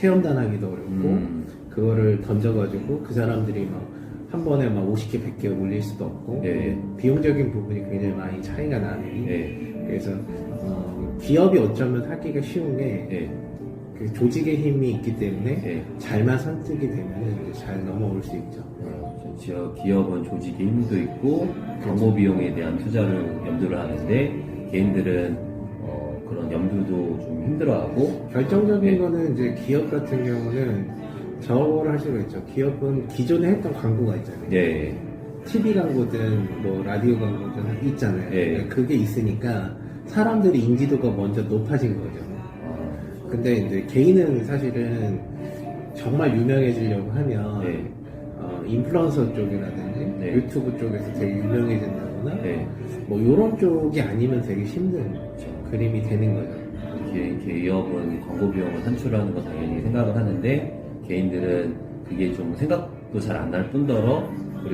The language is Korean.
체험단 하기도 어렵고 음, 그거를 던져가지고 그 사람들이 막 한 번에 막 50개, 100개 올릴 수도 없고 예. 비용적인 부분이 굉장히 많이 차이가 나니 예, 그래서 어, 기업이 어쩌면 하기가 쉬운 게 예, 그 조직의 힘이 있기 때문에 예. 잘만 선택이 되면 잘 넘어올 수 있죠. 어, 지역 기업은 조직의 힘도 있고 광고 비용에 대한 투자를 염두를 하는데 개인들은 어, 그런 염두도 좀 힘들어하고 결정적인 네. 거는 이제 기업 같은 경우는 저거를 할 수가 있죠. 기업은 기존에 했던 광고가 있잖아요. 예, TV 광고든 뭐 라디오 광고든 있잖아요. 예. 그러니까 그게 있으니까 사람들이 인지도가 먼저 높아진 거죠. 어, 근데 이제 개인은 사실은 정말 유명해지려고 하면 예, 어, 인플루언서 쪽이라든지 네. 유튜브 쪽에서 되게 유명해진다거나 예. 뭐 이런 쪽이 아니면 되게 힘든 그림이 되는 거죠. 개- 기업은 광고 비용을 산출하는 거 당연히 생각을 하는데 개인들은 그게 좀 생각도 잘 안 날 뿐더러